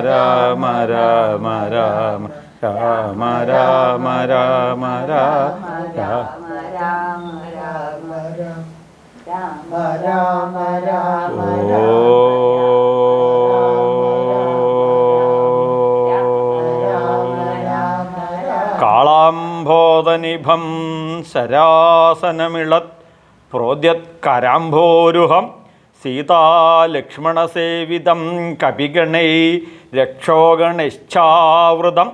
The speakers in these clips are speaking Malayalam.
രാമ രാമ രാമ രാമ രാമ രാമ രാമ രാമ രാമ രാമ കാളാംബോധനിഭം ശരാസനമിളത് പ്രോദ്യത്കരാംഭോരുഹം സീതാലക്ഷ്മണസേവിതം കപിഗണൈ രക്ഷോഗണശ്ചാവൃതം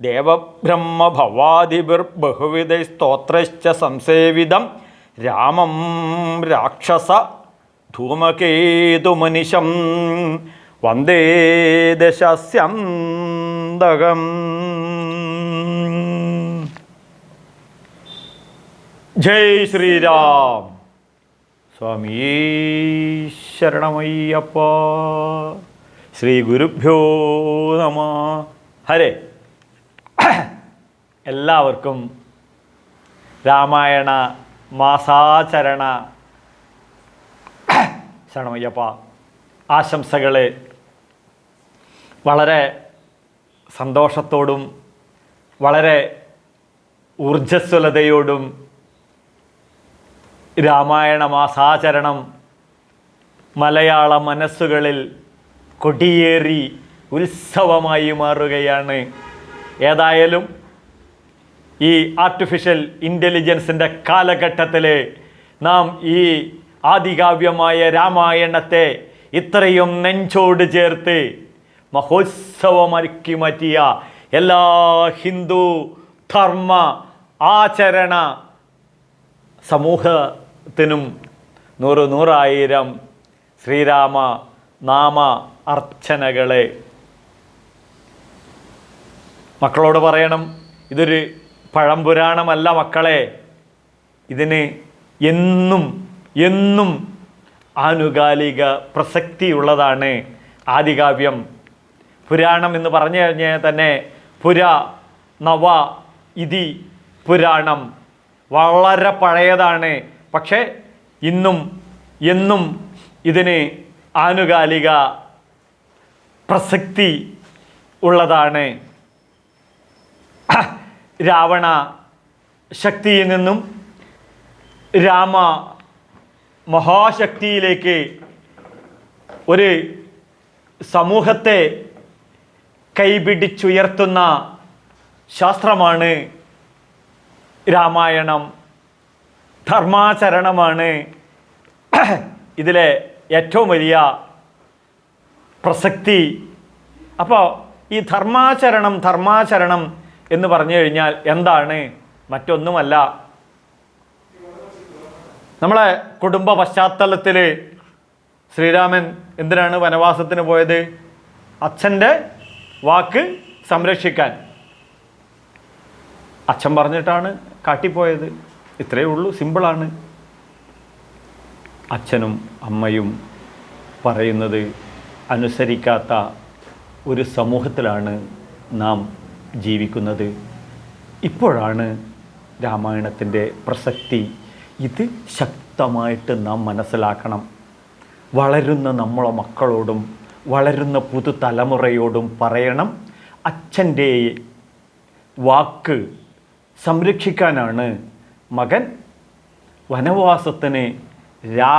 ദേവബ്രഹ്മഭവാദിഭിർബഹുവിധൈസ്തോത്രശ്ച സംസേവിതം രാമം രാക്ഷസ ധൂമകേതുമനിശം വന്ദേ ദശസ്യന്തകം ജയ് ശ്രീരാം സ്വാമി ശരണമയ്യപ്പ. ശ്രീ ഗുരുഭ്യോ നമ. ഹരേ. എല്ലാവർക്കും രാമായണ മാസാചരണ ശരണമയ്യപ്പ ആശംസകളെ. വളരെ സന്തോഷത്തോടും വളരെ ഊർജസ്വലതയോടും രാമായണ മാസാചരണം മലയാള മനസ്സുകളിൽ കൊടിയേറി ഉത്സവമായി മാറുകയാണ്. ഏതായാലും ഈ ആർട്ടിഫിഷ്യൽ ഇന്റലിജൻസിന്റെ കാലഘട്ടത്തിൽ നാം ഈ ആദികാവ്യമായ രാമായണത്തെ ഇത്രയും നെഞ്ചോട് ചേർത്ത് മഹോത്സവമാക്കി മാറ്റിയ എല്ലാ ഹിന്ദു ധർമ്മ ആചരണ സമൂഹത്തിനും നൂറ് നൂറായിരം ശ്രീരാമ നാമ അർച്ചനകളെ. മക്കളോട് പറയണം ഇതൊരു പഴംപുരാണമല്ല മക്കളെ. ഇതിന് എന്നും എന്നും ആനുകാലിക പ്രസക്തിയുള്ളതാണ് ആദികാവ്യം. പുരാണം എന്ന് പറഞ്ഞു കഴിഞ്ഞാൽ തന്നെ പുര നവ ഇതി പുരാണം. വളരെ പഴയതാണ് പക്ഷേ ഇന്നും എന്നും ഇതിന് ആനുകാലിക പ്രസക്തി ഉള്ളതാണ്. രാവണ ശക്തിയിൽ നിന്നും രാമ മഹാശക്തിയിലേക്ക് ഒരു സമൂഹത്തെ കൈപിടിച്ചുയർത്തുന്ന ശാസ്ത്രമാണ് രാമായണം. ധർമാചരണമാണ്. ഇതിലെ ഏറ്റവും വലിയ പ്രസക്തി. അപ്പോൾ ഈ ധർമാചരണം ധർമാചരണം എന്ന് പറഞ്ഞു കഴിഞ്ഞാൽ എന്താണ്? മറ്റൊന്നുമല്ല. നമ്മളെ കുടുംബ പശ്ചാത്തലത്തിൽ ശ്രീരാമൻ എന്തിനാണ് വനവാസത്തിന് പോയത്? അച്ഛന്റെ വാക്ക് സംരക്ഷിക്കാൻ. അച്ഛൻ പറഞ്ഞിട്ടാണ് കാട്ടിപ്പോയത്. ഇത്രയേ ഉള്ളൂ. സിമ്പിളാണ്. അച്ഛനും അമ്മയും പറയുന്നത് അനുസരിക്കാത്ത ഒരു സമൂഹത്തിലാണ് നാം ജീവിക്കുന്നത്. ഇപ്പോഴാണ് രാമായണത്തിന്റെ പ്രസക്തി. ഇത് ശക്തമായിട്ട് നാം മനസ്സിലാക്കണം. വളരുന്ന നമ്മളെ മക്കളോടും വളരുന്ന പുതുതലമുറയോടും പറയണം. അച്ഛന്റെ വാക്ക് സംരക്ഷിക്കാനാണ് മകൻ വനവാസത്തിന് രാ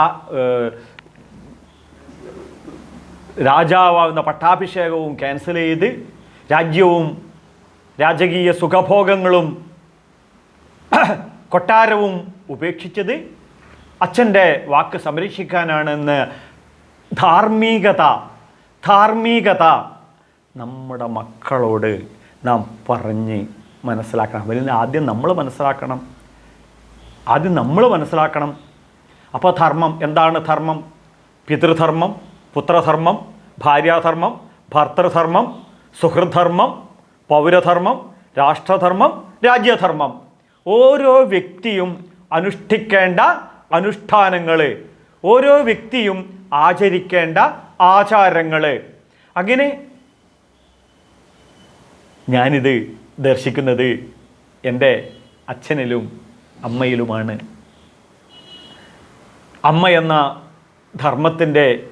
രാജാവാകുന്ന പട്ടാഭിഷേകവും ക്യാൻസൽ ചെയ്ത് രാജ്യവും രാജകീയ സുഖഭോഗങ്ങളും കൊട്ടാരവും ഉപേക്ഷിച്ചത് അച്ഛന്റെ വാക്ക് സംരക്ഷിക്കാനാണെന്ന് ധാർമ്മികത ധാർമ്മികത നമ്മുടെ മക്കളോട് നാം പറഞ്ഞ് മനസ്സിലാക്കണം. അതിന് ആദ്യം നമ്മൾ മനസ്സിലാക്കണം. ആദ്യം നമ്മൾ മനസ്സിലാക്കണം. അപ്പോൾ ധർമ്മം എന്താണ് ധർമ്മം? പിതൃധർമ്മം പുത്രധർമ്മം ഭാര്യാധർമ്മം ഭർത്തൃധർമ്മം സുഹൃദ്ധർമ്മം പൗരധർമ്മം രാഷ്ട്രധർമ്മം രാജ്യധർമ്മം. ഓരോ വ്യക്തിയും അനുഷ്ഠിക്കേണ്ട അനുഷ്ഠാനങ്ങൾ ഓരോ വ്യക്തിയും ആചരിക്കേണ്ട ആചാരങ്ങൾ അങ്ങനെ ഞാനിത് ദർശിക്കുന്നത് എന്റെ അച്ഛനിലും അമ്മയിലുമാണ്. അമ്മ എന്ന ധർമ്മത്തിന്റെ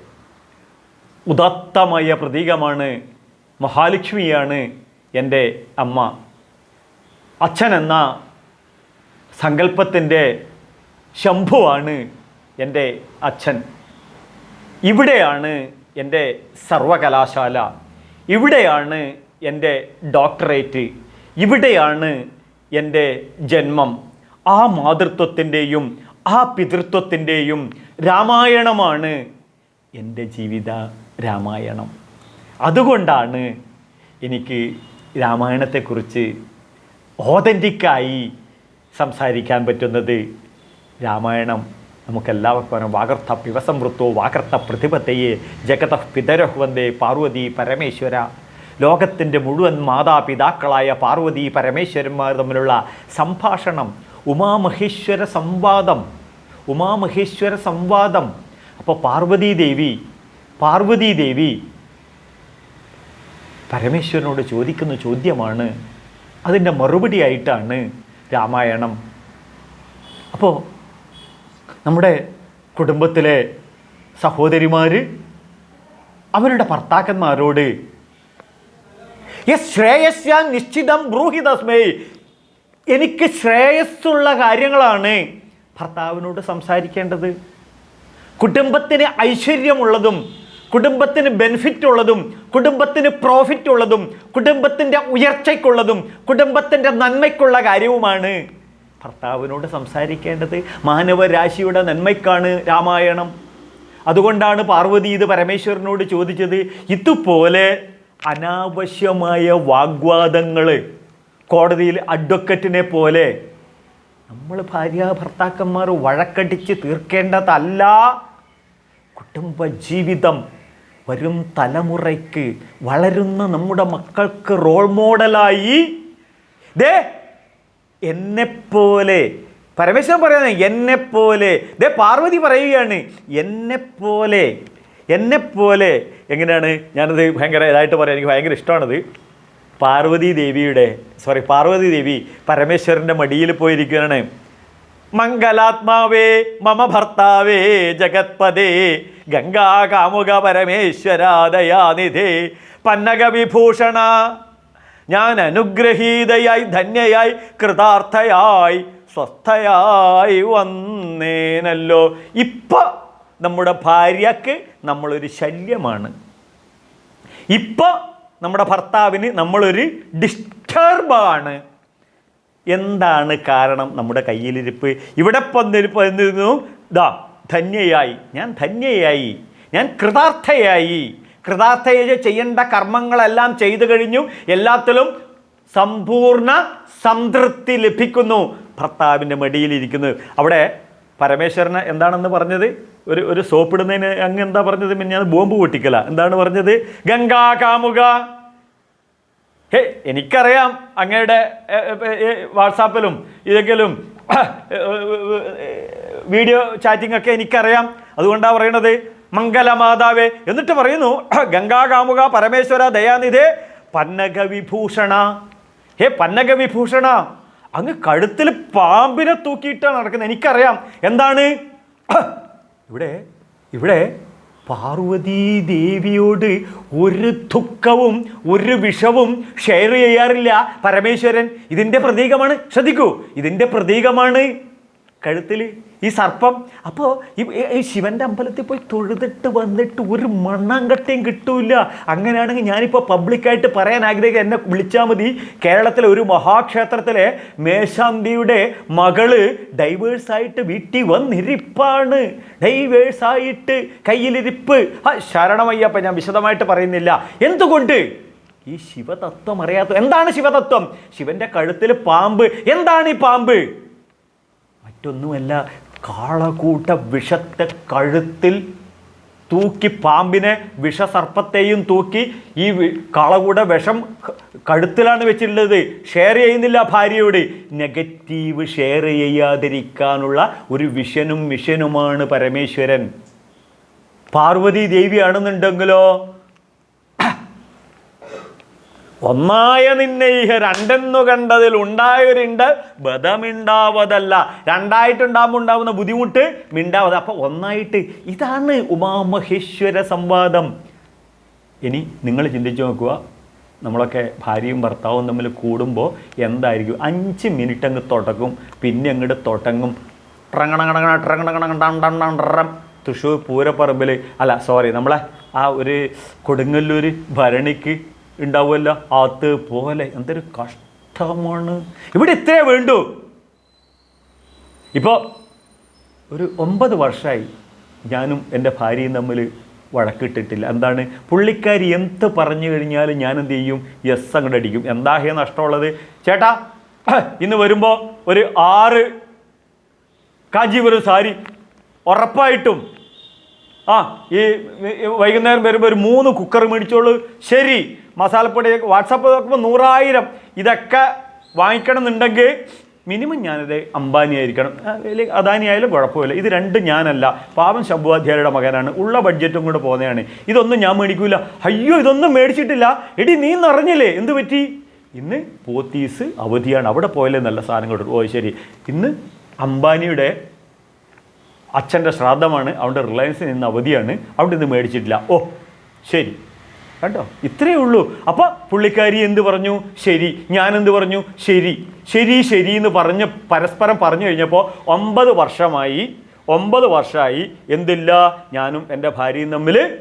ഉദാത്തമായ പ്രതീകമാണ് മഹാലക്ഷ്മിയാണ് എന്റെ അമ്മ. അച്ഛൻ എന്ന സങ്കല്പത്തിന്റെ ശംഭുവാണ് എന്റെ അച്ഛൻ. ഇവിടെയാണ് എന്റെ സർവകലാശാല. ഇവിടെയാണ് എന്റെ ഡോക്ടറേറ്റ്. ഇവിടെയാണ് എന്റെ ജന്മം. ആ മാതൃത്വത്തിന്റെയും ആ പിതൃത്വത്തിന്റെയും രാമായണമാണ് എന്റെ ജീവിത രാമായണം. അതുകൊണ്ടാണ് എനിക്ക് രാമായണത്തെക്കുറിച്ച് ഓതന്റിക്കായി സംസാരിക്കാൻ പറ്റുന്നത്. രാമായണം നമുക്കെല്ലാവർക്കും വാകർത്ത പിവസമൃത്തോ വാകർത്ത പ്രതിപത്തയെ ജഗത പിതരഹ്വന്തേ പാർവതി പരമേശ്വര. ലോകത്തിന്റെ മുഴുവൻ മാതാപിതാക്കളായ പാർവതി പരമേശ്വരന്മാർ തമ്മിലുള്ള സംഭാഷണം ഉമാമഹേശ്വര സംവാദം ഉമാമഹേശ്വര സംവാദം. അപ്പോൾ പാർവതീദേവി പാർവതീദേവി പാർവതീ ദേവി പരമേശ്വരനോട് ചോദിക്കുന്ന ചോദ്യമാണ്. അതിന്റെ മറുപടിയായിട്ടാണ് രാമായണം. അപ്പോൾ നമ്മുടെ കുടുംബത്തിലെ സഹോദരിമാർ അവരുടെ ഭർത്താക്കന്മാരോട് യസ് ശ്രേയസ്യാൻ നിശ്ചിതം ബ്രൂഹി തസ്മൈ എനിക്ക് ശ്രേയസ്സുള്ള കാര്യങ്ങളാണ് ഭർത്താവിനോട് സംസാരിക്കേണ്ടത്. കുടുംബത്തിന് ഐശ്വര്യമുള്ളതും കുടുംബത്തിന് ബെനിഫിറ്റ് ഉള്ളതും കുടുംബത്തിന് പ്രോഫിറ്റ് ഉള്ളതും കുടുംബത്തിന്റെ ഉയർച്ചയ്ക്കുള്ളതും കുടുംബത്തിന്റെ നന്മയ്ക്കുള്ള കാര്യവുമാണ് ഭർത്താവിനോട് സംസാരിക്കേണ്ടത്. മാനവരാശിയുടെ നന്മയ്ക്കാണ് രാമായണം. അതുകൊണ്ടാണ് പാർവതി ഇത് പരമേശ്വരനോട് ചോദിച്ചത്. ഇതുപോലെ അനാവശ്യമായ വാഗ്വാദങ്ങൾ കോടതിയിൽ അഡ്വക്കറ്റിനെ പോലെ നമ്മൾ ഭാര്യ ഭർത്താക്കന്മാർ വഴക്കടിച്ച് തീർക്കേണ്ടതല്ല. കുടുംബ ജീവിതം വരും തലമുറയ്ക്ക് വളരുന്ന നമ്മുടെ മക്കൾക്ക് റോൾ മോഡലായി ദേ എന്നെപ്പോലെ പരമേശ്വരൻ പറയുന്നത് എന്നെപ്പോലെ ദേ പാർവതി പറയുകയാണ് എന്നെപ്പോലെ എന്നെപ്പോലെ. എങ്ങനെയാണ്? ഞാനത് ഭയങ്കര ഇതായിട്ട് പറയാം എനിക്ക് ഭയങ്കര ഇഷ്ടമാണത്. പാർവതി ദേവിയുടെ സോറി പാർവതി ദേവി പരമേശ്വരന്റെ മടിയിൽ പോയിരിക്കുകയാണ്. മംഗലാത്മാവേ മമ ഭർത്താവേ ജഗത്പദേ ഗംഗാ കാമുക പരമേശ്വരാദയാനിധേ പന്നക വിഭൂഷണ ഞാൻ അനുഗ്രഹീതയായി ധന്യയായി കൃതാർത്ഥയായി സ്വസ്ഥയായി വന്നേനല്ലോ. ഇപ്പം നമ്മുടെ ഭാര്യക്ക് നമ്മളൊരു ശല്യമാണ്. ഇപ്പോൾ നമ്മുടെ ഭർത്താവിന് നമ്മളൊരു ഡിസ്റ്റർബാണ്. എന്താണ് കാരണം നമ്മുടെ കയ്യിലിരിപ്പ്? ഇവിടെ പന്നിരിപ്പ് എന്നിരുന്നു ദാ ധന്യയായി. ഞാൻ ധന്യയായി. ഞാൻ കൃതാർത്ഥയായി. കൃതാർത്ഥയെ ചെയ്യേണ്ട കർമ്മങ്ങളെല്ലാം ചെയ്തു കഴിഞ്ഞു. എല്ലാത്തിലും സമ്പൂർണ സംതൃപ്തി ലഭിക്കുന്നു. ഭർത്താവിന്റെ മടിയിലിരിക്കുന്നത് അവിടെ പരമേശ്വരന് എന്താണെന്ന് പറഞ്ഞത്? ഒരു ഒരു സോപ്പ് സോപ്പിടുന്നതിന് അങ്ങ് എന്താ പറഞ്ഞത്? പിന്നെ ഞാൻ ബോംബ് പൊട്ടിക്കല. എന്താണ് പറഞ്ഞത്? ഗംഗാ കാമുക. ഹേ എനിക്കറിയാം അങ്ങയുടെ വാട്സാപ്പിലും ഇതെങ്കിലും വീഡിയോ ചാറ്റിംഗ് ഒക്കെ എനിക്കറിയാം. അതുകൊണ്ടാണ് പറയണത് മംഗലമാതാവേ. എന്നിട്ട് പറയുന്നു ഗംഗാ കാമുക പരമേശ്വര ദയാനിധേ പന്നക വിഭൂഷണ ഹേ പന്നക വിഭൂഷണ അങ്ങ് കഴുത്തിൽ പാമ്പിനെ തൂക്കിയിട്ടാണ് നടക്കുന്നത്. എനിക്കറിയാം. എന്താണ്? ഇവിടെ ഇവിടെ പാർവതീ ദേവിയോട് ഒരു ദുഃഖവും ഒരു വിഷവും ഷെയർ ചെയ്യാറില്ല. പരമേശ്വരൻ ഇതിന്റെ പ്രതീകമാണ്. ശ്രദ്ധിക്കൂ ഇതിന്റെ പ്രതീകമാണ് കഴുത്തിൽ ഈ സർപ്പം. അപ്പോൾ ഈ ശിവന്റെ അമ്പലത്തിൽ പോയി തൊഴുതിട്ട് വന്നിട്ട് ഒരു മണ്ണാങ്കട്ടയും കിട്ടൂല. അങ്ങനെയാണെങ്കിൽ ഞാനിപ്പോൾ പബ്ലിക്കായിട്ട് പറയാൻ ആഗ്രഹിക്കുക എന്നെ വിളിച്ചാൽ മതി. കേരളത്തിലെ ഒരു മഹാക്ഷേത്രത്തിലെ മേശാന്തിയുടെ മകൾ ഡൈവേഴ്സായിട്ട് വീട്ടിൽ വന്നിരിപ്പാണ്. ഡൈവേഴ്സായിട്ട് കയ്യിലിരിപ്പ്. ആ ശരണമയ്യപ്പ ഞാൻ വിശദമായിട്ട് പറയുന്നില്ല. എന്തുകൊണ്ട്? ഈ ശിവതത്വം അറിയാത്ത എന്താണ് ശിവതത്വം? ശിവന്റെ കഴുത്തിൽ പാമ്പ്. എന്താണ് ഈ പാമ്പ്? മറ്റൊന്നുമല്ല കാളകൂട്ട വിഷത്തെ കഴുത്തിൽ തൂക്കി പാമ്പിനെ വിഷസർപ്പത്തെയും തൂക്കി ഈ കാളകൂട വിഷം കഴുത്തിലാണ് വെച്ചിട്ടുള്ളത്. ഷെയർ ചെയ്യുന്നില്ല ഭാര്യയോട്. നെഗറ്റീവ് ഷെയർ ചെയ്യാതിരിക്കാനുള്ള ഒരു വിഷനും മിഷനുമാണ് പരമേശ്വരൻ. പാർവതി ദേവിയാണെന്നുണ്ടെങ്കിലോ ഒന്നായ നിന്നെ ഇഹ രണ്ടെന്നു കണ്ടതിൽ ഉണ്ടായവരുണ്ട് ബദമിണ്ടാവതല്ല. രണ്ടായിട്ടുണ്ടാകുമ്പോൾ ഉണ്ടാവുന്ന ബുദ്ധിമുട്ട് മിണ്ടാവത്. അപ്പോൾ ഒന്നായിട്ട് ഇതാണ് ഉമാമഹേശ്വര സംവാദം. ഇനി നിങ്ങൾ ചിന്തിച്ചു നോക്കുക. നമ്മളൊക്കെ ഭാര്യയും ഭർത്താവും തമ്മിൽ കൂടുമ്പോൾ എന്തായിരിക്കും? അഞ്ച് മിനിറ്റ് അങ്ങ് തുടങ്ങും പിന്നെ അങ്ങോട്ട് തുടങ്ങും. ട്രങ്ങണങ്ങണങ്ങണ ട്രങ്ങണങ്ങണങ്ങണം തൃശ്ശൂർ പൂരപ്പറമ്പിൽ അല്ല സോറി നമ്മളെ ആ ഒരു കൊടുങ്ങല്ലൂർ ഭരണിക്ക് ഉണ്ടാവുമല്ലോ അതുപോലെ എന്തൊരു കഷ്ടമാണ്. ഇവിടെ ഇത്രേ വേണ്ടൂ. ഇപ്പോൾ ഒരു ഒമ്പത് വർഷമായി ഞാനും എന്റെ ഭാര്യയും തമ്മിൽ വഴക്കിട്ടിട്ടില്ല. എന്താണ്? പുള്ളിക്കാരി എന്ത് പറഞ്ഞു കഴിഞ്ഞാൽ ഞാൻ എന്ത് ചെയ്യും? യെസ് അങ്ങോട്ട് അടിക്കും. എന്താ ഹേ നഷ്ടമുള്ളത്? ചേട്ടാ ഇന്ന് വരുമ്പോൾ ഒരു ആറ് കാഞ്ചീപുരം സാരി ഉറപ്പായിട്ടും ആ ഈ വൈകുന്നേരം വരുമ്പോൾ ഒരു മൂന്ന് കുക്കർ മേടിച്ചോളൂ. ശരി. മസാലപ്പൊടി വാട്സാപ്പ് നോക്കുമ്പോൾ നൂറായിരം ഇതൊക്കെ വാങ്ങിക്കണം എന്നുണ്ടെങ്കിൽ മിനിമം ഞാനത് അംബാനി ആയിരിക്കണം. അല്ലെങ്കിൽ അദാനി ആയാലും കുഴപ്പമില്ല. ഇത് രണ്ടും ഞാനല്ല. പാവം ശംഭുവാധ്യായരുടെ മകനാണ്. ഉള്ള ബഡ്ജറ്റും കൂടെ പോകുന്നതാണ്. ഇതൊന്നും ഞാൻ മേടിക്കൂല. അയ്യോ ഇതൊന്നും മേടിച്ചിട്ടില്ല. എടി നീ നിറഞ്ഞില്ലേ? എന്ത് പറ്റി? ഇന്ന് പോത്തീസ് അവധിയാണ്. അവിടെ പോയാലേ നല്ല സാധനം കൊടുക്കും ഓ ശരി. ഇന്ന് അംബാനിയുടെ അച്ഛന്റെ ശ്രാദ്ധമാണ്. അവിടെ റിലയൻസിൽ നിന്ന് അവധിയാണ്. അവിടെ നിന്ന് മേടിച്ചിട്ടില്ല. ഓ ശരി. കേട്ടോ ഇത്രയേ ഉള്ളൂ. അപ്പോൾ പുള്ളിക്കാരി എന്ത് പറഞ്ഞു? ശരി. ഞാൻ എന്ത് പറഞ്ഞു? ശരി. ശരി ശരി എന്ന് പറഞ്ഞ് പരസ്പരം പറഞ്ഞു കഴിഞ്ഞപ്പോൾ ഒമ്പത് വർഷമായി ഒമ്പത് വർഷമായി എന്തില്ല? ഞാനും എന്റെ ഭാര്യയും തമ്മിൽ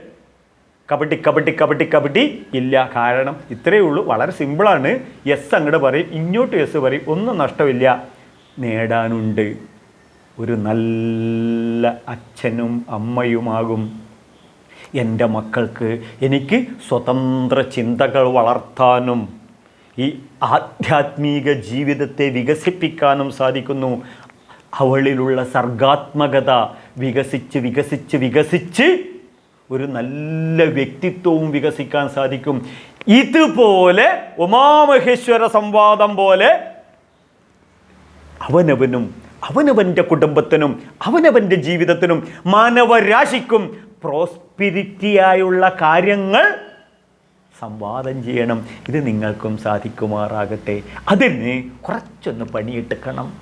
കബഡി കബഡി കബഡി കബഡി ഇല്ല. കാരണം ഇത്രയേ ഉള്ളൂ. വളരെ സിമ്പിളാണ്. എസ് അങ്ങോട്ട് പറയും. ഇങ്ങോട്ട് എസ് പറയും. ഒന്നും നഷ്ടമില്ല. നേടാനുണ്ട്. ഒരു നല്ല അച്ഛനും അമ്മയുമാകും. എന്റെ മക്കൾക്ക് എനിക്ക് സ്വതന്ത്ര ചിന്തകൾ വളർത്താനും ഈ ആധ്യാത്മിക ജീവിതത്തെ വികസിപ്പിക്കാനും സാധിക്കുന്നു. അവളിലുള്ള സർഗാത്മകത വികസിച്ച് വികസിച്ച് വികസിച്ച് ഒരു നല്ല വ്യക്തിത്വവും വികസിക്കാൻ സാധിക്കും. ഇതുപോലെ ഉമാമഹേശ്വര സംവാദം പോലെ അവനവനും അവനവന്റെ കുടുംബത്തിനും അവനവന്റെ ജീവിതത്തിനും മാനവരാശിക്കും പ്രോസ്പിരിറ്റിയായുള്ള കാര്യങ്ങൾ സംവാദം ചെയ്യണം. ഇത് നിങ്ങൾക്കും സാധിക്കുമാറാകട്ടെ. അതിന് കുറച്ചൊന്ന് പണിയെടുക്കണം.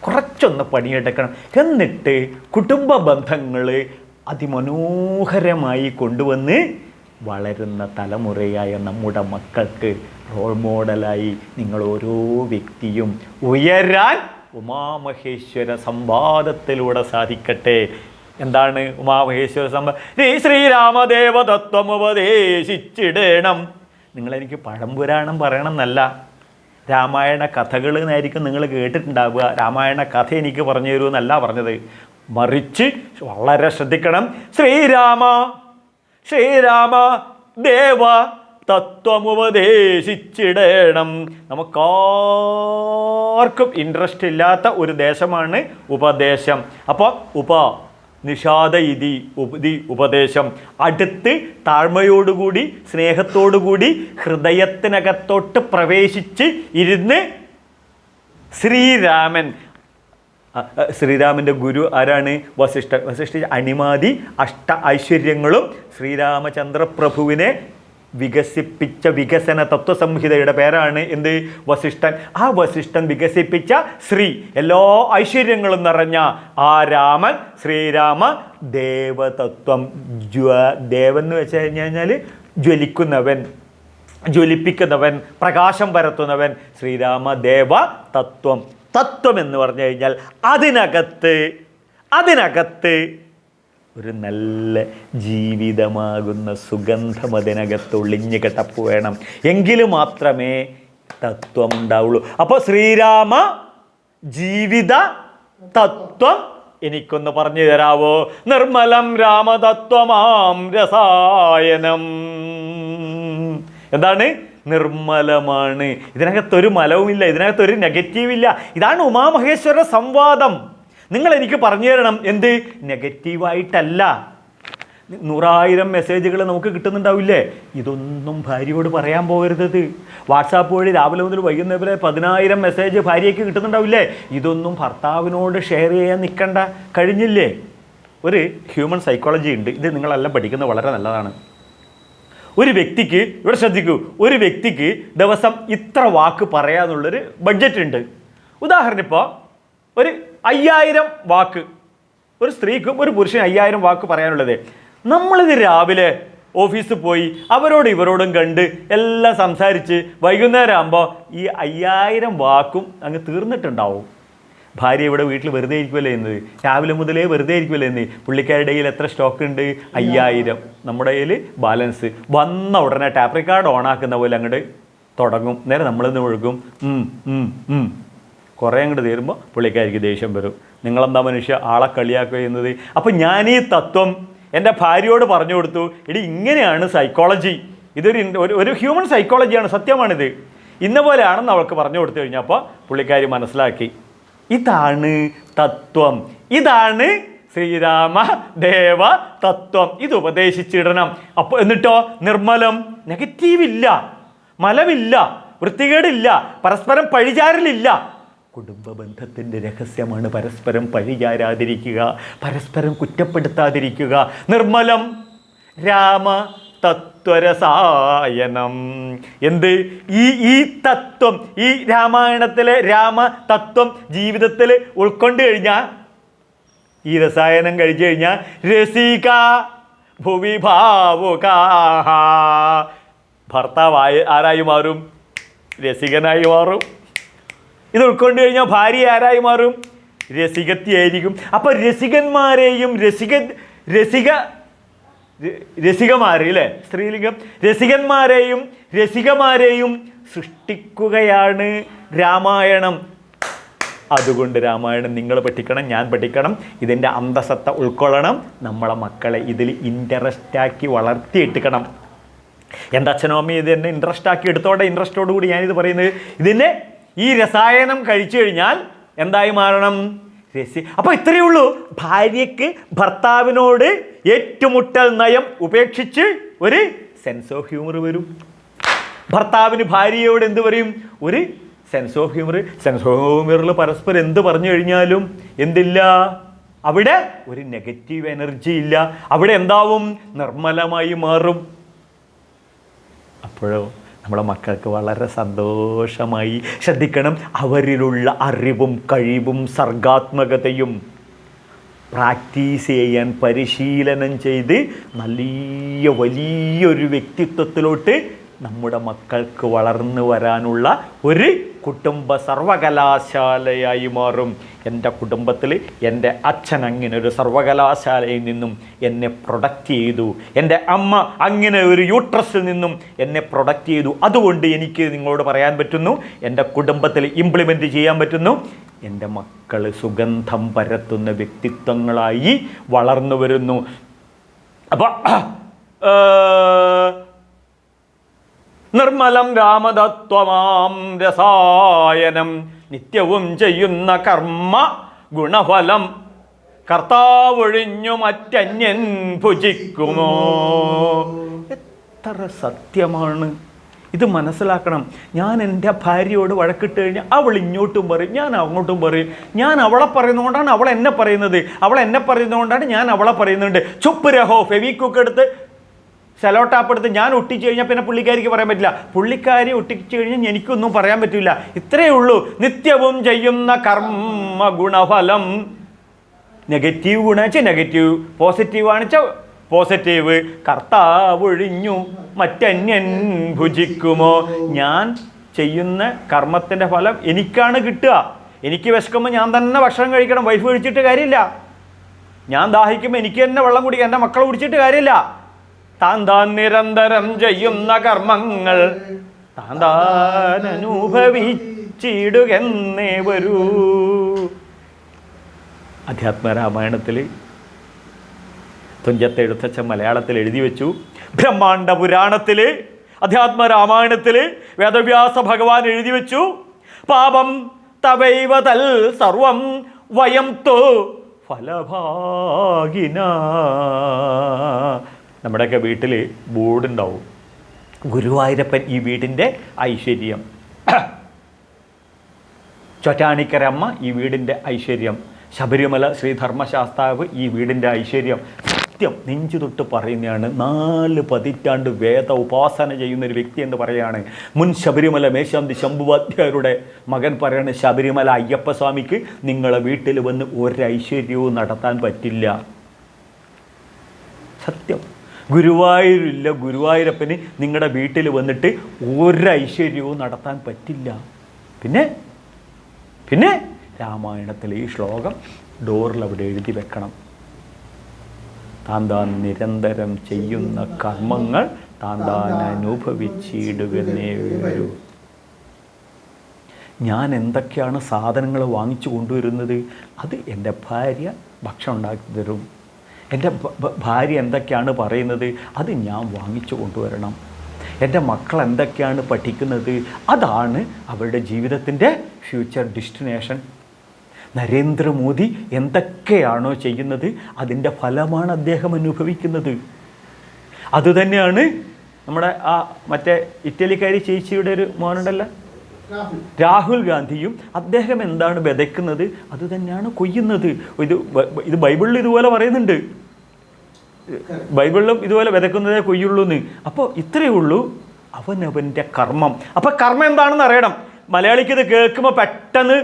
കുറച്ചൊന്ന് പണിയെടുക്കണം. എന്നിട്ട് കുടുംബ ബന്ധങ്ങൾ അതിമനോഹരമായി കൊണ്ടുവന്ന് വളരുന്ന തലമുറയായ നമ്മുടെ മക്കൾക്ക് റോൾ മോഡലായി നിങ്ങൾ ഓരോ വ്യക്തിയും ഉയരാൻ ഉമാമഹേശ്വര സംവാദത്തിലൂടെ സാധിക്കട്ടെ. എന്താണ് ഉമാമഹേശ്വര സമ്പ ശ്രീ ശ്രീരാമദേവ തത്വമുപദേശിച്ചിടണം നിങ്ങളെനിക്ക് പഴംപുരാണം പറയണം എന്നല്ല രാമായണ കഥകൾ എന്നായിരിക്കും നിങ്ങൾ കേട്ടിട്ടുണ്ടാവുക. രാമായണ കഥ എനിക്ക് പറഞ്ഞു തരൂ എന്നല്ല പറഞ്ഞത്. മറിച്ച് വളരെ ശ്രദ്ധിക്കണം. ശ്രീരാമ ശ്രീരാമ ദേവ തത്വമുപദേശിച്ചിടണം നമുക്കാർക്കും ഇൻട്രസ്റ്റ് ഇല്ലാത്ത ഒരു ദേശമാണ് ഉപദേശം. അപ്പോൾ ഉപ നിഷാദ ഇതി ഉപതി ഉപദേശം. അടുത്ത് താഴ്മയോടുകൂടി സ്നേഹത്തോടുകൂടി ഹൃദയത്തിനകത്തോട്ട് പ്രവേശിച്ച് ഇരുന്ന് ശ്രീരാമൻ. ശ്രീരാമന്റെ ഗുരു ആരാണ്? വസിഷ്ഠ വസിഷ്ഠ അണിമാതി അഷ്ട ഐശ്വര്യങ്ങളും ശ്രീരാമചന്ദ്ര പ്രഭുവിനെ വികസിപ്പിച്ച വികസന തത്വസംഹിതയുടെ പേരാണ് എന്ത്? വസിഷ്ഠൻ. ആ വസിഷ്ഠൻ വികസിപ്പിച്ച ശ്രീ. എല്ലാ ഐശ്വര്യങ്ങളും നിറഞ്ഞ ആ രാമൻ ശ്രീരാമ ദേവതത്വം. ജ്വ ദേവൻ എന്ന് വെച്ച് കഴിഞ്ഞാൽ ജ്വലിക്കുന്നവൻ ജ്വലിപ്പിക്കുന്നവൻ പ്രകാശം പരത്തുന്നവൻ ശ്രീരാമദേവ തത്വം തത്വം എന്ന് പറഞ്ഞു കഴിഞ്ഞാൽ അതിനകത്ത് അതിനകത്ത് ഒരു നല്ല ജീവിതമാകുന്ന സുഗന്ധം അതിനകത്ത് ഒളിഞ്ഞു കെട്ടപ്പ് വേണം. എങ്കിൽ മാത്രമേ തത്വം ഉണ്ടാവുള്ളൂ. അപ്പോൾ ശ്രീരാമ ജീവിത തത്വം എനിക്കൊന്ന് പറഞ്ഞു തരാവോ? നിർമ്മലം രാമതത്വമാം രസായനം. എന്താണ്? നിർമ്മലമാണ്. ഇതിനകത്തൊരു മലവുമില്ല ഇതിനകത്തൊരു നെഗറ്റീവ് ഇല്ല ഇതാണ് ഉമാമഹേശ്വര സംവാദം. നിങ്ങൾ എനിക്ക് പറഞ്ഞു തരണം. എന്ത്? നെഗറ്റീവായിട്ടല്ല. നൂറായിരം മെസ്സേജുകൾ നമുക്ക് കിട്ടുന്നുണ്ടാവില്ലേ? ഇതൊന്നും ഭാര്യയോട് പറയാൻ പോകരുത് വാട്സാപ്പ് വഴി രാവിലെ മുതൽ വൈകുന്നേരം വരെ പതിനായിരം മെസ്സേജ് ഭാര്യയ്ക്ക് കിട്ടുന്നുണ്ടാവില്ലേ? ഇതൊന്നും ഭർത്താവിനോട് ഷെയർ ചെയ്യാൻ നിൽക്കണ്ട. കഴിഞ്ഞില്ലേ? ഒരു ഹ്യൂമൻ സൈക്കോളജി ഉണ്ട്. ഇത് നിങ്ങളെല്ലാം പഠിക്കുന്നത് വളരെ നല്ലതാണ്. ഒരു വ്യക്തിക്ക് ഇവിടെ ശ്രദ്ധിക്കൂ. ഒരു വ്യക്തിക്ക് ദിവസം ഇത്ര വാക്ക് പറയാന്നുള്ളൊരു ബഡ്ജറ്റ് ഉണ്ട്. ഉദാഹരണം ഇപ്പോൾ ഒരു അയ്യായിരം വാക്ക്. ഒരു സ്ത്രീക്കും ഒരു പുരുഷന് അയ്യായിരം വാക്ക് പറയാനുള്ളത്. നമ്മളിത് രാവിലെ ഓഫീസിൽ പോയി അവരോട് ഇവരോടും കണ്ട് എല്ലാം സംസാരിച്ച് വൈകുന്നേരം ആകുമ്പോൾ ഈ അയ്യായിരം വാക്കും അങ്ങ് തീർന്നിട്ടുണ്ടാവും. ഭാര്യ ഇവിടെ വീട്ടിൽ വെറുതെ ഇരിക്കുമല്ലേ എന്നത് രാവിലെ മുതലേ വെറുതെ ഇരിക്കുമല്ലേ എന്ന്. പുള്ളിക്കാരുടെ കയ്യിൽ എത്ര സ്റ്റോക്ക് ഉണ്ട്? അയ്യായിരം. നമ്മുടെ കയ്യിൽ ബാലൻസ് വന്ന ഉടനെ ടാപ്പ് റിക്കാർഡ് ഓണാക്കുന്ന പോലെ അങ്ങോട്ട് തുടങ്ങും. നേരെ നമ്മളിന്ന് ഒഴുകും. കുറേ അങ്ങോട്ട് തീരുമ്പോൾ പുള്ളിക്കാരിക്ക് ദേഷ്യം വരും. നിങ്ങളെന്താ മനുഷ്യ ആളെ കളിയാക്കുക എന്നത് അപ്പം ഞാൻ ഈ തത്വം എന്റെ ഭാര്യയോട് പറഞ്ഞു കൊടുത്തു. ഇടി ഇങ്ങനെയാണ് സൈക്കോളജി ഇതൊരു ഒരു ഒരു ഹ്യൂമൻ സൈക്കോളജിയാണ് സത്യമാണിത്. ഇന്ന പോലെയാണെന്ന് അവൾക്ക് പറഞ്ഞു കൊടുത്തു കഴിഞ്ഞപ്പോൾ പുള്ളിക്കാരി മനസ്സിലാക്കി. ഇതാണ് തത്വം. ഇതാണ് ശ്രീരാമ ദേവ തത്വം. ഇത് ഉപദേശിച്ചിടണം. അപ്പോൾ എന്നിട്ടോ? നിർമ്മലം. നെഗറ്റീവ് ഇല്ല. മലമില്ല വൃത്തികേടില്ല. പരസ്പരം പഴിചാരലില്ല. കുടുംബ ബന്ധത്തിന്റെ രഹസ്യമാണ് പരസ്പരം പഴിചാരാതിരിക്കുക പരസ്പരം കുറ്റപ്പെടുത്താതിരിക്കുക. നിർമ്മലം രാമ തത്വരസായനം. എന്ത്? ഈ ഈ തത്വം ഈ രാമായണത്തിലെ രാമ തത്വം ജീവിതത്തിൽ ഉൾക്കൊണ്ട് കഴിഞ്ഞാൽ ഈ രസായനം കഴിച്ചു കഴിഞ്ഞാൽ രസിക ഭൂവിഭാവുക ഭർത്താവായ ആരായി മാറും? രസികനായി മാറും. ഇത് ഉൾക്കൊണ്ട് കഴിഞ്ഞാൽ ഭാര്യ ആരായി മാറും? രസികത്തിയായിരിക്കും. അപ്പൊ രസികന്മാരെയും രസിക രസിക രസികമാരെ അല്ലേ സ്ത്രീലിംഗം. രസികന്മാരെയും രസികമാരെയും സൃഷ്ടിക്കുകയാണ് രാമായണം. അതുകൊണ്ട് രാമായണം നിങ്ങൾ പഠിക്കണം ഞാൻ പഠിക്കണം. ഇതിന്റെ അന്തസത്ത ഉൾക്കൊള്ളണം. നമ്മളെ മക്കളെ ഇതിൽ ഇൻട്രസ്റ്റാക്കി വളർത്തിയെടുക്കണം എന്റെ അച്ഛനും അമ്മയും ഇത് എന്നെ ഇൻട്രസ്റ്റ് ആക്കി എടുത്തോടെ ഇൻട്രസ്റ്റോട് കൂടി ഞാനിത് പറയുന്നത്. ഇതിനെ ഈ രസായനം കഴിച്ചു കഴിഞ്ഞാൽ എന്തായി മാറണം? രസി അപ്പോൾ ഇത്രയേ ഉള്ളൂ. ഭാര്യയ്ക്ക് ഭർത്താവിനോട് ഏറ്റുമുട്ടൽ നയം ഉപേക്ഷിച്ച് ഒരു സെൻസ് ഓഫ് ഹ്യൂമർ വരും. ഭർത്താവിന് ഭാര്യയോട് എന്ത് പറയും? ഒരു sense of humour sense of ഹ്യൂമറിൽ പരസ്പരം എന്ത് പറഞ്ഞു കഴിഞ്ഞാലും എന്തില്ല? അവിടെ ഒരു നെഗറ്റീവ് എനർജി ഇല്ല. അവിടെ എന്താവും? നിർമ്മലമായി മാറും. അപ്പോഴോ? നമ്മുടെ മക്കൾക്ക് വളരെ സന്തോഷമായി ശ്രദ്ധിക്കണം. അവരിലുള്ള അറിവും കഴിവും സർഗാത്മകതയും പ്രാക്ടീസ് ചെയ്യാൻ പരിശീലനം ചെയ്ത് നല്ല വലിയൊരു വ്യക്തിത്വത്തിലോട്ട് നമ്മുടെ മക്കൾക്ക് വളർന്നു വരാനുള്ള ഒരു കുടുംബ സർവകലാശാലയായി മാറും. എന്റെ കുടുംബത്തിൽ എന്റെ അച്ഛൻ അങ്ങനെ ഒരു സർവകലാശാലയിൽ നിന്നും എന്നെ പ്രൊഡക്റ്റ് ചെയ്തു. എന്റെ അമ്മ അങ്ങനെ ഒരു യൂട്രസിൽ നിന്നും എന്നെ പ്രൊഡക്റ്റ് ചെയ്തു. അതുകൊണ്ട് എനിക്ക് നിങ്ങളോട് പറയാൻ പറ്റുന്നു എന്റെ കുടുംബത്തിൽ ഇംപ്ലിമെന്റ് ചെയ്യാൻ പറ്റുന്നു. എന്റെ മക്കൾ സുഗന്ധം പരത്തുന്ന വ്യക്തിത്വങ്ങളായി വളർന്നു വരുന്നു. അപ്പോൾ നിർമ്മലം രാമതത്വമാം രസായനം. നിത്യവും ചെയ്യുന്ന കർമ്മ ഗുണഫലം. കർത്താവൊഴിഞ്ഞു മറ്റന്യൻ ഭുജിക്കുമോ? എത്ര സത്യമാണ്. ഇത് മനസ്സിലാക്കണം. ഞാൻ എന്റെ ഭാര്യയോട് വഴക്കിട്ട് കഴിഞ്ഞാൽ അവൾ ഇങ്ങോട്ടും പറയും ഞാൻ അങ്ങോട്ടും പറയും. ഞാൻ അവളെ പറയുന്നതുകൊണ്ടാണ് അവൾ എന്നെ പറയുന്നത്. അവൾ എന്നെ പറയുന്നതുകൊണ്ടാണ് ഞാൻ അവളെ പറയുന്നുണ്ട്. ചുപ്പ് രഹോ ഫെവിക്കൊക്കെ എടുത്ത് സെലോ ടാപ്പ് എടുത്ത് ഞാൻ ഒട്ടിച്ചു കഴിഞ്ഞാൽ പിന്നെ പുള്ളിക്കാരിക്ക് പറയാൻ പറ്റില്ല. പുള്ളിക്കാരി ഒട്ടിച്ചു കഴിഞ്ഞാൽ എനിക്കൊന്നും പറയാൻ പറ്റില്ല. ഇത്രയേ ഉള്ളൂ. നിത്യവും ചെയ്യുന്ന കർമ്മ ഗുണഫലം നെഗറ്റീവ് ഗുണാച്ച നെഗറ്റീവ് പോസിറ്റീവ് ആണെച്ച പോസിറ്റീവ് കർത്താവൊഴിഞ്ഞു മറ്റന്യൻ ഭുജിക്കുമോ? ഞാൻ ചെയ്യുന്ന കർമ്മത്തിന്റെ ഫലം എനിക്കാണ് കിട്ടുക. എനിക്ക് വിശക്കുമ്പോൾ ഞാൻ തന്നെ ഭക്ഷണം കഴിക്കണം. വൈഫ് കഴിച്ചിട്ട് കാര്യമില്ല. ഞാൻ ദാഹിക്കുമ്പോൾ എനിക്ക് തന്നെ വെള്ളം കുടിക്കാം എന്റെ മക്കളെ കുടിച്ചിട്ട് കാര്യമില്ല. താൻ താൻ നിരന്തരം ചെയ്യുന്ന കർമ്മങ്ങൾ താൻ അനുഭവിച്ചിടുകെന്നേ വരൂ. അധ്യാത്മരാമായണത്തിൽ തുഞ്ചത്ത് എഴുത്തച്ഛൻ മലയാളത്തിൽ എഴുതി വെച്ചു. ബ്രഹ്മാണ്ഡ പുരാണത്തിൽ അധ്യാത്മ രാമായണത്തിൽ വേദവ്യാസ ഭഗവാൻ എഴുതി വെച്ചു. പാപം തവൈവ തൽ സർവം വയം തോ ഫലഭാഗിന. നമ്മുടെയൊക്കെ വീട്ടിൽ ബോർഡുണ്ടാവും. ഗുരുവായൂരപ്പൻ ഈ വീടിന്റെ ഐശ്വര്യം. ചൊറ്റാണിക്കരമ്മ ഈ വീടിന്റെ ഐശ്വര്യം. ശബരിമല ശ്രീധർമ്മശാസ്താവ് ഈ വീടിന്റെ ഐശ്വര്യം. സത്യം നെഞ്ചു തൊട്ട് പറയുന്നതാണ്. നാല് പതിറ്റാണ്ട് വേദ ഉപാസന ചെയ്യുന്ന ഒരു വ്യക്തി എന്ന് പറയുകയാണ് മുൻ ശബരിമല മേശാന്തി ശംഭുവാധ്യായരുടെ മകൻ പറയാണ് ശബരിമല അയ്യപ്പസ്വാമിക്ക് നിങ്ങളെ വീട്ടിൽ വന്ന് ഒരു ഐശ്വര്യവും നടത്താൻ പറ്റില്ല. സത്യം. ഗുരുവായൂരില്ല ഗുരുവായൂരപ്പന് നിങ്ങളുടെ വീട്ടിൽ വന്നിട്ട് ഒരു ഐശ്വര്യവും നടത്താൻ പറ്റില്ല. പിന്നെ പിന്നെ രാമായണത്തിൽ ഈ ശ്ലോകം ഡോറിൽ അവിടെ എഴുതി വെക്കണം. താൻ താൻ നിരന്തരം ചെയ്യുന്ന കർമ്മങ്ങൾ താൻ താൻ അനുഭവിച്ചിടുകന്നേ വരൂ ഞാൻ എന്തൊക്കെയാണ് സാധനങ്ങൾ വാങ്ങിച്ചു കൊണ്ടുവരുന്നത്? അത് എന്റെ ഭാര്യ ഭക്ഷണം ഉണ്ടാക്കി തരും. എന്റെ ഭാര്യ എന്തൊക്കെയാണ് പറയുന്നത്? അത് ഞാൻ വാങ്ങിച്ചു കൊണ്ടുവരണം. എന്റെ മക്കൾ എന്തൊക്കെയാണ് പഠിക്കുന്നത്? അതാണ് അവരുടെ ജീവിതത്തിന്റെ ഫ്യൂച്ചർ ഡെസ്റ്റിനേഷൻ നരേന്ദ്രമോദി എന്തൊക്കെയാണോ ചെയ്യുന്നത്? അതിന്റെ ഫലമാണ് അദ്ദേഹം അനുഭവിക്കുന്നത്. അതുതന്നെയാണ് നമ്മുടെ ആ മറ്റേ ഇറ്റലിക്കാരി ചേച്ചിയുടെ ഒരു മോനുണ്ടല്ലോ? രാഹുൽ. ഗാന്ധിയും അദ്ദേഹം എന്താണ് വിതയ്ക്കുന്നത്? അത് തന്നെയാണ് കൊയ്യുന്നത്. ഇത് ഇത് ബൈബിളിൽ ഇതുപോലെ പറയുന്നുണ്ട്. ബൈബിളിലും ഇതുപോലെ വിതയ്ക്കുന്നതേ കൊയ്യുള്ളൂ എന്ന് അപ്പോൾ ഇത്രയേ ഉള്ളൂ അവനവന്റെ കർമ്മം. അപ്പോൾ കർമ്മം എന്താണെന്ന് അറിയണം. മലയാളിക്ക് ഇത് കേൾക്കുമ്പോൾ പെട്ടെന്ന്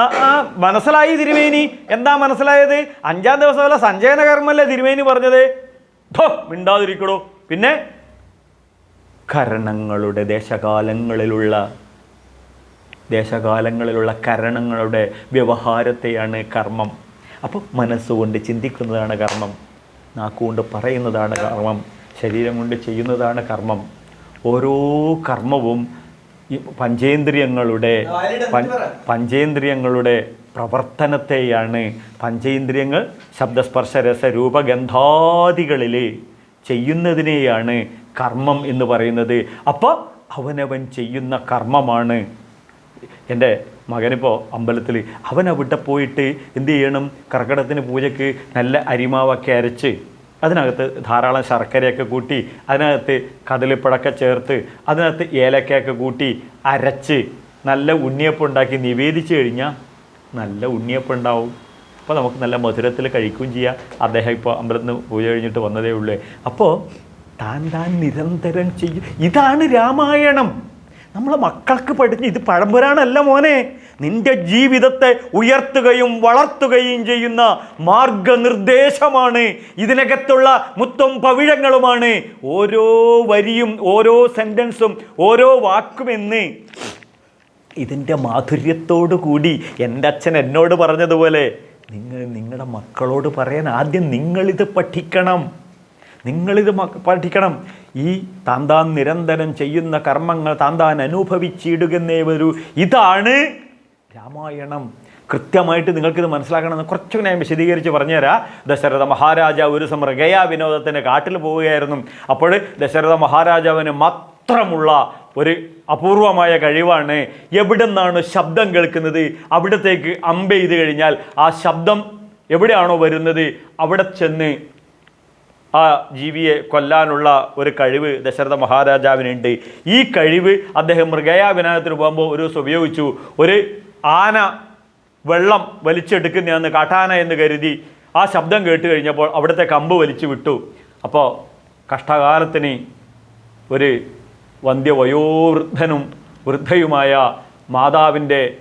ആ ആ മനസ്സിലായി തിരുമേനി. എന്താ മനസ്സിലായത്? അഞ്ചാം ദിവസം വല്ല സഞ്ചയന കർമ്മല്ലേ തിരുമേനി പറഞ്ഞത്? ധോ മിണ്ടാതിരിക്കണോ പിന്നെ കരണങ്ങളുടെ ദേശകാലങ്ങളിലുള്ള ദേശകാലങ്ങളിലുള്ള കരണങ്ങളുടെ വ്യവഹാരത്തെയാണ് കർമ്മം. അപ്പോൾ മനസ്സുകൊണ്ട് ചിന്തിക്കുന്നതാണ് കർമ്മം. നാക്കുകൊണ്ട് പറയുന്നതാണ് കർമ്മം. ശരീരം കൊണ്ട് ചെയ്യുന്നതാണ് കർമ്മം. ഓരോ കർമ്മവും ഈ പഞ്ചേന്ദ്രിയങ്ങളുടെ പഞ്ചേന്ദ്രിയങ്ങളുടെ പ്രവർത്തനത്തെയാണ് പഞ്ചേന്ദ്രിയങ്ങൾ ശബ്ദസ്പർശ രസ രൂപഗന്ധാദികളിൽ ചെയ്യുന്നതിനെയാണ് കർമ്മം എന്ന് പറയുന്നത്. അപ്പോൾ അവനവൻ ചെയ്യുന്ന കർമ്മമാണ് എന്റെ മകനിപ്പോൾ അമ്പലത്തിൽ അവൻ അവിടെ പോയിട്ട് എന്ത് ചെയ്യണം? കർക്കിടത്തിന് പൂജയ്ക്ക് നല്ല അരിമാവൊക്കെ അരച്ച് അതിനകത്ത് ധാരാളം ശർക്കരയൊക്കെ കൂട്ടി അതിനകത്ത് കടലിപ്പഴൊക്കെ ചേർത്ത് അതിനകത്ത് ഏലക്കയൊക്കെ കൂട്ടി അരച്ച് നല്ല ഉണ്ണിയപ്പം ഉണ്ടാക്കി നിവേദിച്ചു കഴിഞ്ഞാൽ നല്ല ഉണ്ണിയപ്പം ഉണ്ടാവും. അപ്പോൾ നമുക്ക് നല്ല മധുരത്തിൽ കഴിക്കുകയും ചെയ്യാം. അദ്ദേഹം ഇപ്പോൾ അമ്പലത്തിന് പൂജ കഴിഞ്ഞിട്ട് വന്നതേ ഉള്ളൂ. അപ്പോൾ താൻ താൻ നിരന്തരം ചെയ്യും. ഇതാണ് രാമായണം. നമ്മളെ മക്കൾക്ക് പഠിച്ച് ഇത് പഴമ്പുരാണല്ല മോനെ. നിന്റെ ജീവിതത്തെ ഉയർത്തുകയും വളർത്തുകയും ചെയ്യുന്ന മാർഗനിർദ്ദേശമാണ്. ഇതിനകത്തുള്ള മുത്തും പവിഴങ്ങളുമാണ്. ഓരോ വരിയും ഓരോ സെന്റൻസും ഓരോ വാക്കുമെന്ന് ഇതിന്റെ മാധുര്യത്തോടു കൂടി എന്റെ അച്ഛൻ എന്നോട് പറഞ്ഞതുപോലെ നിങ്ങൾ നിങ്ങളുടെ മക്കളോട് പറയാൻ ആദ്യം നിങ്ങളിത് പഠിക്കണം. നിങ്ങളിത് പഠിക്കണം. ഈ താൻ താൻ നിരന്തരം ചെയ്യുന്ന കർമ്മങ്ങൾ താൻ താൻ അനുഭവിച്ചിടുകന്നേ വരൂ ഇതാണ് രാമായണം. കൃത്യമായിട്ട് നിങ്ങൾക്കിത് മനസ്സിലാക്കണമെന്ന് കുറച്ചു ഞാൻ വിശദീകരിച്ച് പറഞ്ഞുതരാം. ദശരഥ മഹാരാജാവ് ഒരു ദിവസം മൃഗയ വിനോദത്തിന് കാട്ടിൽ പോവുകയായിരുന്നു. അപ്പോൾ ദശരഥ മഹാരാജാവിന് മാത്രമുള്ള ഒരു അപൂർവമായ കഴിവാണ് എവിടെ നിന്നാണ് ശബ്ദം കേൾക്കുന്നത്. അവിടത്തേക്ക് അമ്പ ചെയ്ത് കഴിഞ്ഞാൽ ആ ശബ്ദം എവിടെയാണോ വരുന്നത്? അവിടെ ചെന്ന് ആ ജീവിയെ കൊല്ലാനുള്ള ഒരു കഴിവ് ദശരഥ മഹാരാജാവിനുണ്ട്. ഈ കഴിവ് അദ്ദേഹം മൃഗയാ വിനായകത്തിന് പോകുമ്പോൾ ഒരു ദിവസം ഉപയോഗിച്ചു. ഒരു ആന വെള്ളം വലിച്ചെടുക്കുന്നതെന്ന് കാട്ടാന എന്ന് കരുതി ആ ശബ്ദം കേട്ട് കഴിഞ്ഞപ്പോൾ അവിടുത്തെ കമ്പ് വലിച്ചു വിട്ടു. അപ്പോൾ കഷ്ടകാലത്തിന് ഒരു വന്ധ്യവയോവൃദ്ധനും വൃദ്ധയുമായ മാതാവിന്റെ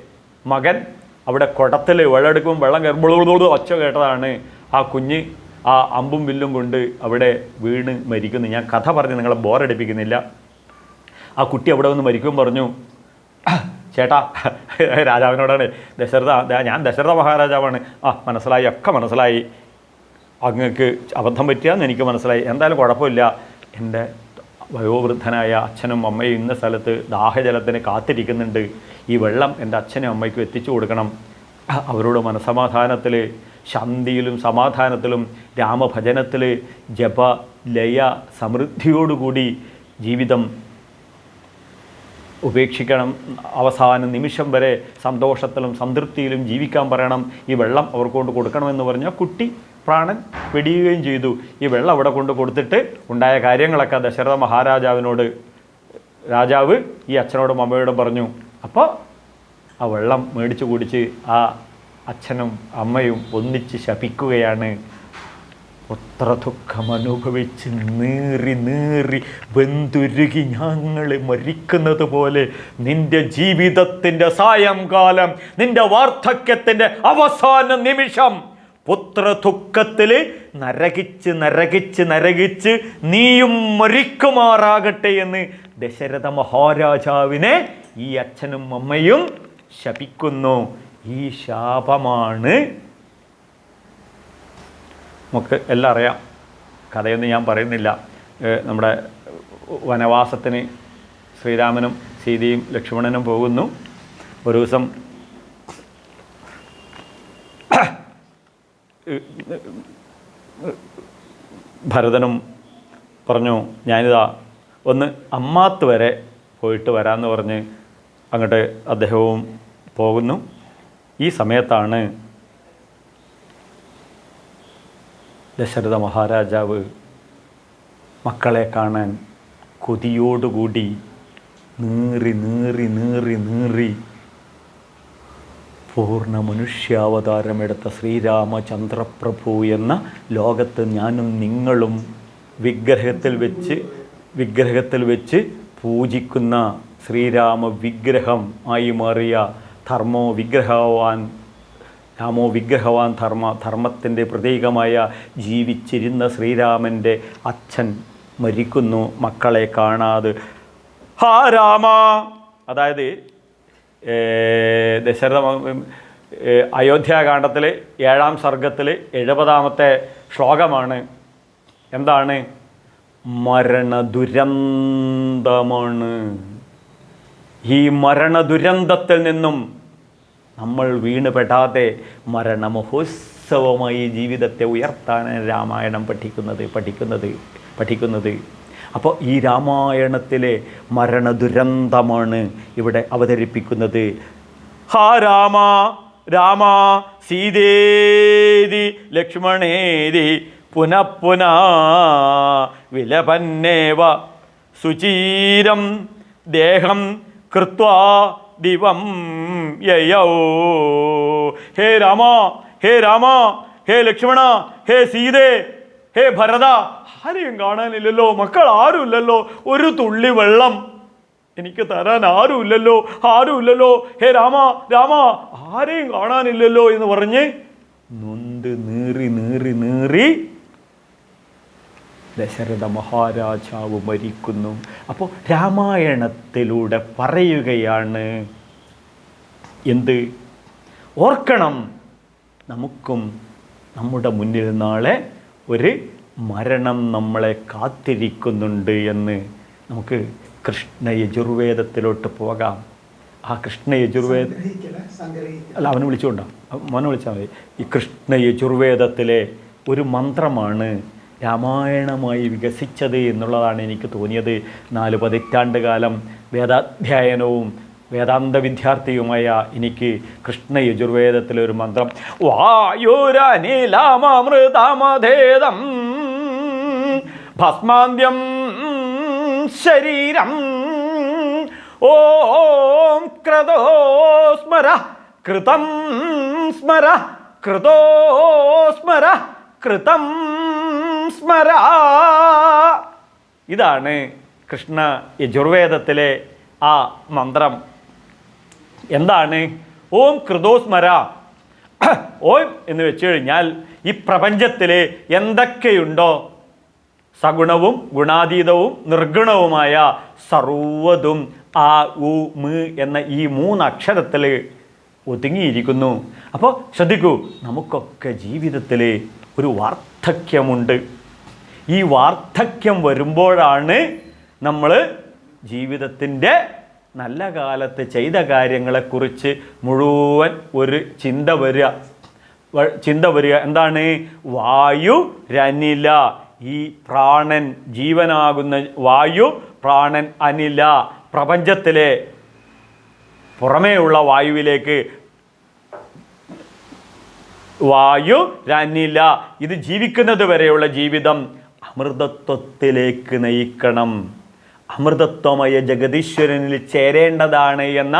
മകൻ അവിടെ കുടത്തിൽ വെള്ളമെടുക്കുമ്പോൾ വെള്ളം കയറുമ്പോൾ ഒച്ച കേട്ടതാണ് ആ കുഞ്ഞ് ആ അമ്പും വില്ലും കൊണ്ട് അവിടെ വീണ് മരിക്കുന്നു. ഞാൻ കഥ പറഞ്ഞ് നിങ്ങളെ ബോറടിപ്പിക്കുന്നില്ല. ആ കുട്ടി അവിടെ വന്ന് മരിക്കും പറഞ്ഞു ചേട്ടാ രാജാവിനോടാണ് ദശരഥ ഞാൻ ദശരഥ മഹാരാജാവാണ്. ആ മനസ്സിലായി ഒക്കെ മനസ്സിലായി. അങ്ങക്ക് അബദ്ധം പറ്റിയാന്ന് എനിക്ക് മനസ്സിലായി. എന്തായാലും കുഴപ്പമില്ല. എന്റെ വയോവൃദ്ധനായ അച്ഛനും അമ്മയും ഇന്ന സ്ഥലത്ത് ദാഹജലത്തിന് കാത്തിരിക്കുന്നുണ്ട്. ഈ വെള്ളം എന്റെ അച്ഛനും അമ്മയ്ക്കും എത്തിച്ചു കൊടുക്കണം. അവരോട് മനസമാധാനത്തിൽ ശാന്തിയിലും സമാധാനത്തിലും രാമഭജനത്തിൽ ജപ ലയ സമൃദ്ധിയോടുകൂടി ജീവിതം ഉപേക്ഷിക്കണം. അവസാന നിമിഷം വരെ സന്തോഷത്തിലും സംതൃപ്തിയിലും ജീവിക്കാൻ പറയണം. ഈ വെള്ളം അവർക്ക് കൊണ്ട് കൊടുക്കണമെന്ന് പറഞ്ഞാൽ കുട്ടി പ്രാണൻ വെടിയുകയും ചെയ്തു. ഈ വെള്ളം അവിടെ കൊണ്ട് കൊടുത്തിട്ട് ഉണ്ടായ കാര്യങ്ങളൊക്കെ ദശരഥ മഹാരാജാവിനോട് രാജാവ് ഈ അച്ഛനോടും അമ്മയോടും പറഞ്ഞു. അപ്പോൾ ആ വെള്ളം മേടിച്ചു കുടിച്ച് ആ അച്ഛനും അമ്മയും ഒന്നിച്ച് ശപിക്കുകയാണ്. ഒത്ര ദുഃഖം അനുഭവിച്ച് നീറി നീറി ബന്ധുരുകി ഞങ്ങൾ മരിക്കുന്നത് പോലെ നിന്റെ ജീവിതത്തിന്റെ സായംകാലം നിന്റെ വാർദ്ധക്യത്തിന്റെ അവസാന നിമിഷം പുത്ര ദുഃഖത്തിൽ നരകിച്ച് നരകിച്ച് നരകിച്ച് നീയും മരിക്കുമാറാകട്ടെ എന്ന് ദശരഥ മഹാരാജാവിനെ ഈ അച്ഛനും അമ്മയും ശപിക്കുന്നു. ഈ ശാപമാണ്. നമുക്ക് എല്ലാം അറിയാം. കഥയൊന്നും ഞാൻ പറയുന്നില്ല. നമ്മുടെ വനവാസത്തിന് ശ്രീരാമനും സീതയും ലക്ഷ്മണനും പോകുന്നു. ഒരു ദിവസം ഭരതനും പറഞ്ഞു ഞാനിതാ ഒന്ന് അമ്മാത്ത് വരെ പോയിട്ട് വരാമെന്ന് പറഞ്ഞ് അങ്ങോട്ട് അദ്ദേഹവും പോകുന്നു. ഈ സമയത്താണ് ദശരഥ മഹാരാജാവ് മക്കളെ കാണാൻ കൊതിയോടുകൂടി നീറി നീറി നീറി നീറി പൂർണ മനുഷ്യാവതാരമെടുത്ത ശ്രീരാമചന്ദ്രപ്രഭു എന്ന ലോകത്ത് ഞാനും നിങ്ങളും വിഗ്രഹത്തിൽ വെച്ച് വിഗ്രഹത്തിൽ വെച്ച് പൂജിക്കുന്ന ശ്രീരാമ വിഗ്രഹം ആയി മാറിയ ധർമ്മോ വിഗ്രഹവാൻ രാമോ വിഗ്രഹവാൻ ധർമ്മ ധർമ്മത്തിന്റെ പ്രതീകമായ ജീവിച്ചിരുന്ന ശ്രീരാമന്റെ അച്ഛൻ മരിക്കുന്നു. മക്കളെ കാണാതെ. ഹാ രാമ! അതായത് ദശരഥ ഏർ അയോധ്യാകാന്ഡത്തിൽ ഏഴാം സർഗത്തിൽ എഴുപതാമത്തെ ശ്ലോകമാണ്. എന്താണ്? മരണദുരന്തമാണ്. ഈ മരണ ദുരന്തത്തിൽ നിന്നും നമ്മൾ വീണുപെടാതെ മരണമഹോത്സവമായി ജീവിതത്തെ ഉയർത്താനാണ് രാമായണം പഠിക്കുന്നത് പഠിക്കുന്നത് പഠിക്കുന്നത്. അപ്പോൾ ഈ രാമായണത്തിലെ മരണ ദുരന്തമാണ് ഇവിടെ അവതരിപ്പിക്കുന്നത്. ഹാ രാമ രാമ സീതേതി ലക്ഷ്മണേതി പുനഃപുന വിലപന്നേവ സുചീരം ദേഹം കൃത്വാ ദിവം യയൗ. ഹേ രാമ ഹേ രാമ ഹേ ലക്ഷ്മണ ഹേ സീതേ ഹേ ഭരത. ആരെയും കാണാനില്ലല്ലോ മക്കൾ ആരുമില്ലല്ലോ ഒരു തുള്ളി വെള്ളം എനിക്ക് തരാൻ ആരുമില്ലല്ലോ ആരുമില്ലല്ലോ. ഹേ രാമ രാമ ആരെയും കാണാനില്ലല്ലോ എന്ന് പറഞ്ഞ് നൊന്ത് നീറി നീറി നീറി ദശരഥ മഹാരാജാവ് മരിക്കുന്നു. അപ്പോൾ രാമായണത്തിലൂടെ പറയുകയാണ് എന്ത്? ഓർക്കണം നമുക്കും നമ്മുടെ മുന്നിൽ നാളെ ഒരു മരണം നമ്മളെ കാത്തിരിക്കുന്നുണ്ട് എന്ന് നമുക്ക് കൃഷ്ണ യജുർവേദത്തിലോട്ട് പോകാം. ആ കൃഷ്ണ യജുർവേദ അല്ല അവനെ വിളിച്ചുകൊണ്ടാണ് മോനെ വിളിച്ചാൽ മതി. ഈ കൃഷ്ണ യജുർവേദത്തിലെ ഒരു മന്ത്രമാണ് രാമായണമായി വികസിച്ചത് എന്നുള്ളതാണ് എനിക്ക് തോന്നിയത്. നാല് പതിറ്റാണ്ട് കാലം വേദാധ്യയനവും വേദാന്ത വിദ്യാർത്ഥിയുമായ എനിക്ക് കൃഷ്ണ യജുർവേദത്തിലെ ഒരു മന്ത്രം വായുരനിലാമൃതമധേദം ഭസ്മാന്ത്യം ശരീരം ഓം ക്രതോ സ്മര കൃതം സ്മര കൃതോ സ്മര കൃതം സ്മര. ഇതാണ് കൃഷ്ണ യജുർവേദത്തിലെ ആ മന്ത്രം. എന്താണ്? ഓം കൃതോസ്മര ഓം എന്ന് വെച്ച് കഴിഞ്ഞാൽ ഈ പ്രപഞ്ചത്തിൽ എന്തൊക്കെയുണ്ടോ? സഗുണവും ഗുണാതീതവും നിർഗുണവുമായ സർവതും ആ ഉ മ് എന്ന ഈ മൂന്ന് അക്ഷരത്തിൽ ഒതുങ്ങിയിരിക്കുന്നു. അപ്പോൾ ശ്രദ്ധിക്കൂ നമുക്കൊക്കെ ജീവിതത്തിൽ ഒരു വാർദ്ധക്യമുണ്ട്. ഈ വാർദ്ധക്യം വരുമ്പോഴാണ് നമ്മൾ ജീവിതത്തിന്റെ നല്ല കാലത്ത് ചെയ്ത കാര്യങ്ങളെക്കുറിച്ച് മുഴുവൻ ഒരു ചിന്ത വരിക. ചിന്ത വരിക. എന്താണ്? വായു രനില. ഈ പ്രാണൻ ജീവനാകുന്ന വായു പ്രാണൻ അനില. പ്രപഞ്ചത്തിലെ പുറമേയുള്ള വായുവിലേക്ക് വായു രനില. ഇത് ജീവിക്കുന്നത് വരെയുള്ള ജീവിതം. അമൃതത്വത്തിലേക്ക് നയിക്കണം. അമൃതത്വമയ ജഗദീശ്വരനിൽ ചേരേണ്ടതാണ് എന്ന